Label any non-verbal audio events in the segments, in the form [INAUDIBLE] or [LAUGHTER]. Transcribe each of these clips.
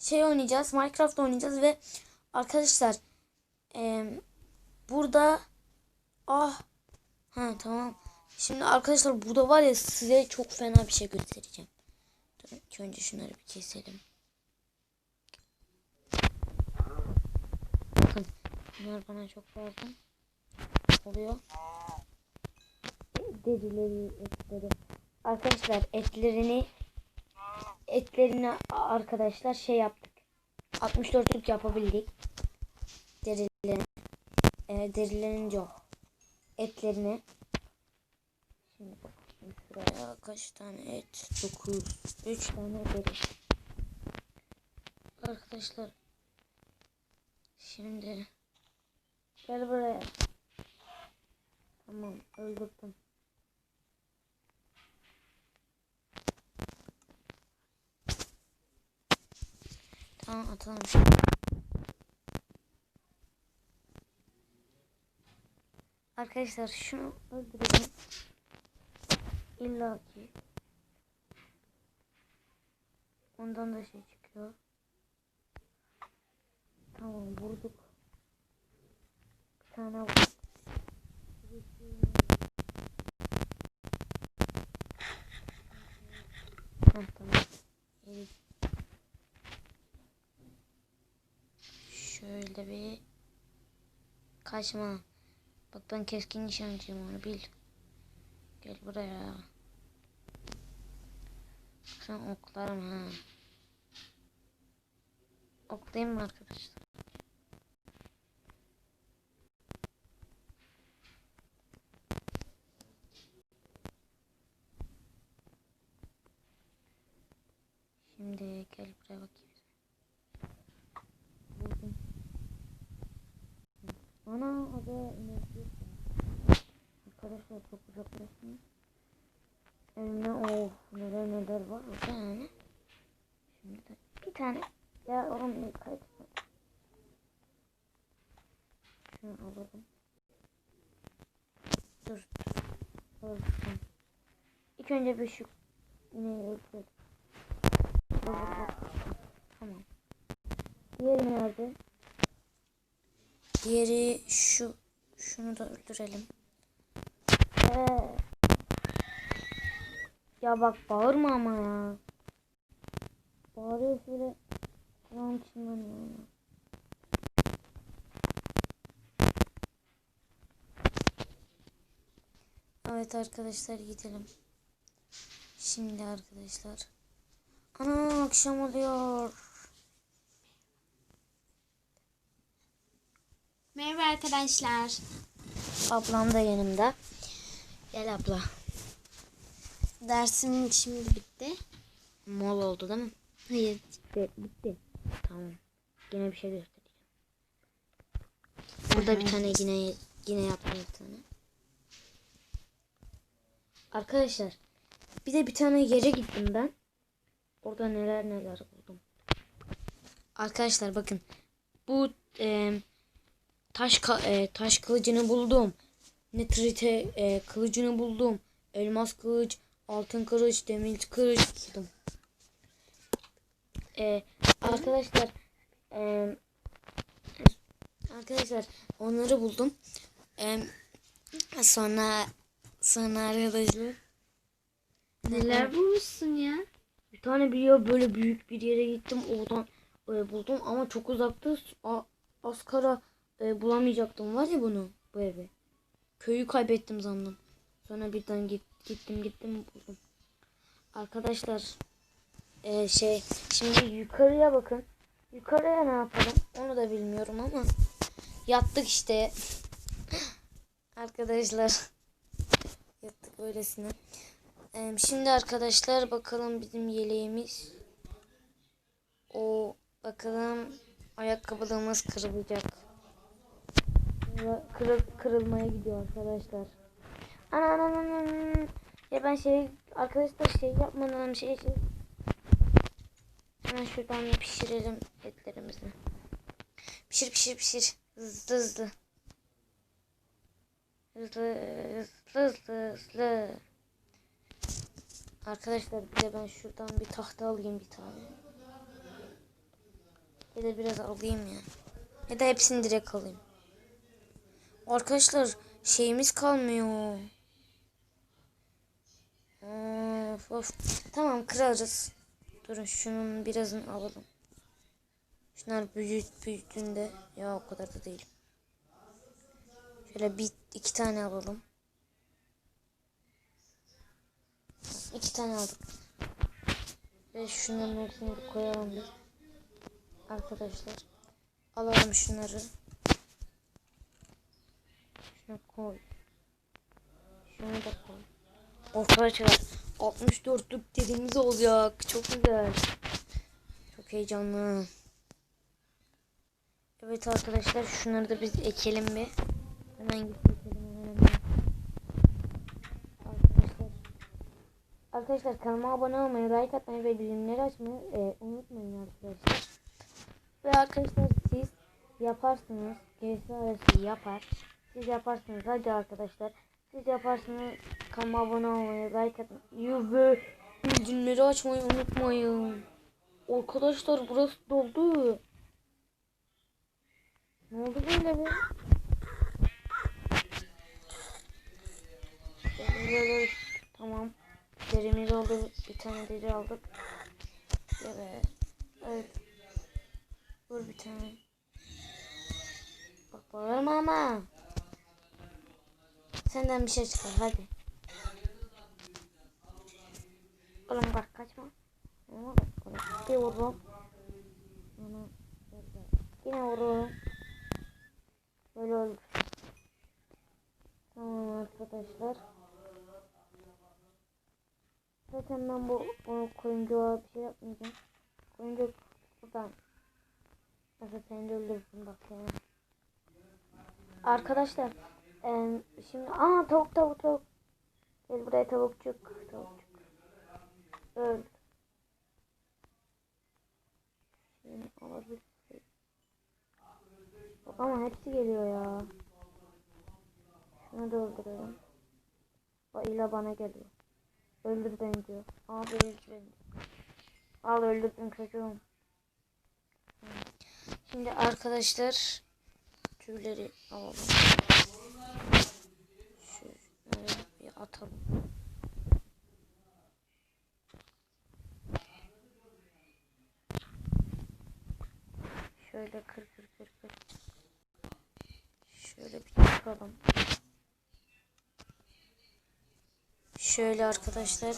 şey oynayacağız. Minecraft oynayacağız ve arkadaşlar eee, burada ah ha tamam. Şimdi arkadaşlar burada var ya size çok fena bir şey göstereceğim. Dur, önce şunları bir keselim. Bakın bunlar bana çok lazım oluyor. Derileri, etleri. Arkadaşlar etlerini etlerini arkadaşlar şey yaptık. 64'lük yapabildik. Derilerini. E, derilerini yok. Etlerini. Şimdi bakalım şuraya kaç tane et? 9. 3 tane deri. Arkadaşlar. Şimdi. Gel buraya. Tamam öldürdüm. Tamam atalım. Arkadaşlar şunu öldürelim. İlla ki. Ondan da şey çıkıyor. Tamam vurduk. Bir tane vurduk. Heh, tamam. Evet. Şöyle bir kaçma. Bak ben keskin nişancıyım onu bil. Gel buraya. Sen oklarım ha. Oklayayım mı arkadaşlar? Şimdi gel buraya bakayım. Vurdum. Ana ada inek Arkadaşlar çok uzaklaştım. Elimde of neler neler var orada yani. Şimdi de bir tane ya oğlum bir kayıt. Şunu alalım. Dur dur. Öldüm. İlk önce bir şu ineği öldürelim. Tamam. Diğeri nerede? Diğeri şu. Şunu da öldürelim. Ee, ya bak bağırma ama ya. Bağırıyor şöyle. Kulağım çınlanıyor ya. Evet arkadaşlar gidelim. Şimdi arkadaşlar. Ana akşam oluyor. Arkadaşlar. Ablam da yanımda. Gel abla. Dersim şimdi bitti. Mol oldu değil mi? Hayır. Bitti. Bitti. Tamam. Yine bir şey göstereceğim. Burada bir tane yine yine yaptım bir tane. Arkadaşlar bir de bir tane yere gittim ben. Orada neler neler buldum. Arkadaşlar bakın bu e, taş e, taş kılıcını buldum. Nitrite e, kılıcını buldum. Elmas kılıç, altın kılıç, demir kılıç buldum. E, arkadaşlar e, arkadaşlar onları buldum. E, sonra sonra arkadaşlar Neler bulmuşsun ya? bir tane bir yer böyle büyük bir yere gittim. Oradan e, buldum ama çok uzaktı. A, Askara e, bulamayacaktım var ya bunu bu evi. Köyü kaybettim sandım. Sonra birden git, gittim gittim buldum. Arkadaşlar e, şey şimdi yukarıya bakın. Yukarıya ne yapalım onu da bilmiyorum ama yattık işte. [LAUGHS] Arkadaşlar yattık böylesine. Ee, şimdi arkadaşlar bakalım bizim yeleğimiz. O bakalım ayakkabılığımız kırılacak. Kırıl, kırılmaya gidiyor arkadaşlar. Ana ana ana. Ya ben şey arkadaşlar şey yapmadan şey şey. Hemen şuradan pişirelim etlerimizi. Pişir pişir pişir. Hızlı hızlı. Hızlı hızlı hızlı hızlı. Arkadaşlar bir de ben şuradan bir tahta alayım bir tane. Şöyle biraz alayım ya. Ya da hepsini direkt alayım. Arkadaşlar şeyimiz kalmıyor. Of, of. Tamam kırarız. Durun şunun birazını alalım. Şunlar büyük büyüdüğünde ya o kadar da değil. Şöyle bir iki tane alalım. İki tane aldık. Ve şunların bir koyalım bir. Arkadaşlar. Alalım şunları. Koy. Şunu da koy. Arkadaşlar 64'lük dediğimiz olacak. Çok güzel. Çok heyecanlı. Evet arkadaşlar şunları da biz ekelim bir. Hemen hemen. Arkadaşlar. Arkadaşlar kanalıma abone olmayı, like atmayı ve bildirimleri açmayı e, unutmayın arkadaşlar. Ve arkadaşlar siz yaparsınız. Gerisi arası yapar. Siz yaparsınız. Hadi arkadaşlar. Siz yaparsınız. Kanalıma abone olmayı, like atmayı ve bildirimleri açmayı unutmayın. Arkadaşlar burası doldu. Ne oldu böyle be? Tamam. Derimiz oldu. Bir tane deri aldık. Evet. Evet. Vur bir tane. Bak bağırma ama. Senden bir şey çıkar hadi. Oğlum bak kaçma. Bir vururum. Yine vururum. Böyle olur. Tamam arkadaşlar. Zaten ben bu onu koyuncuğa bir şey yapmayacağım. Koyuncu buradan. Mesela seni öldürsün bak yani. Arkadaşlar em, şimdi aa tavuk tavuk tavuk. Gel buraya tavukçuk. Tavukçuk. Öl. Şimdi alabilir. Ama hepsi geliyor ya. Şunu da öldürelim. Bak illa bana geliyor. Öldür beni diyor. Abi öldür beni. Al öldürdün çocuğum. Şimdi arkadaşlar tüyleri alalım. Şöyle bir atalım. Şöyle kır kır kır kır. Şöyle bir çıkalım. Şöyle arkadaşlar.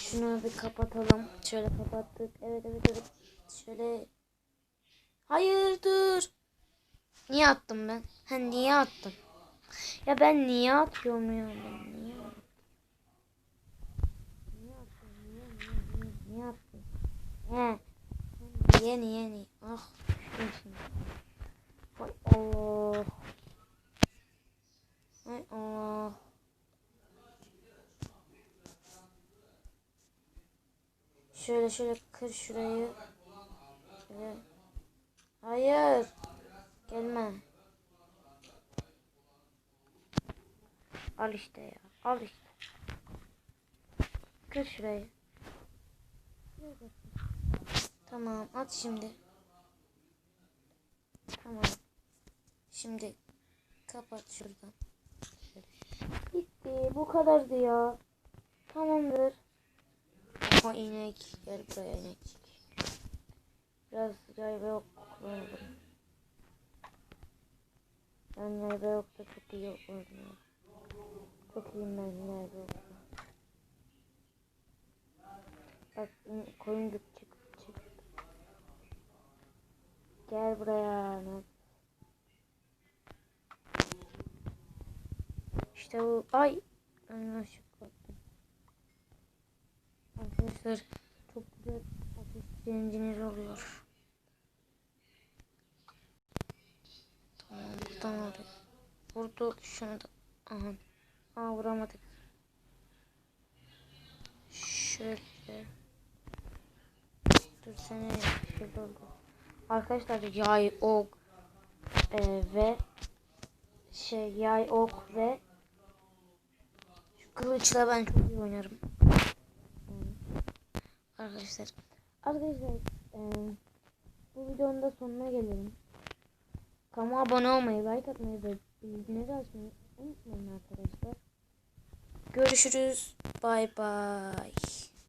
Şunu bir kapatalım. Şöyle kapattık. Evet evet evet. Şöyle. Hayır dur. Niye attım ben? Ha niye attım? Ya ben niye atıyorum ya? Ben niye? Niye attım? Niye niye niye niye attım? He. Niye niye niye? Ah. Hay Allah. Hay Allah. Şöyle şöyle kır şurayı. Şöyle. Hayır. Gelme. Al işte ya. Al işte. Kır şurayı. Tamam at şimdi. Tamam. Şimdi kapat şuradan. Şöyle. Bitti. Bu kadardı ya. Tamamdır. Ama inek. Gel buraya inek. Biraz yay ve yok kullanalım. Ben yay ve yok da çok iyi oynuyorum. İyiyim ben ve yok. Bak koyuncuk çık çık. Gel buraya. İşte bu. Ay. Arkadaşlar çok güzel ateş direnciniz oluyor. Tamam buradan aldık. Vurdu şunu da. Aha. Aa vuramadık. Şöyle. Dur seni şöyle oldu. Arkadaşlar yay ok e, ve şey yay ok ve şu kılıçla ben çok iyi oynarım. Arkadaşlar. Arkadaşlar e, bu videonun da sonuna gelelim. Kanalıma abone olmayı, like atmayı ve bildirimleri açmayı unutmayın arkadaşlar. Görüşürüz. Bay bay.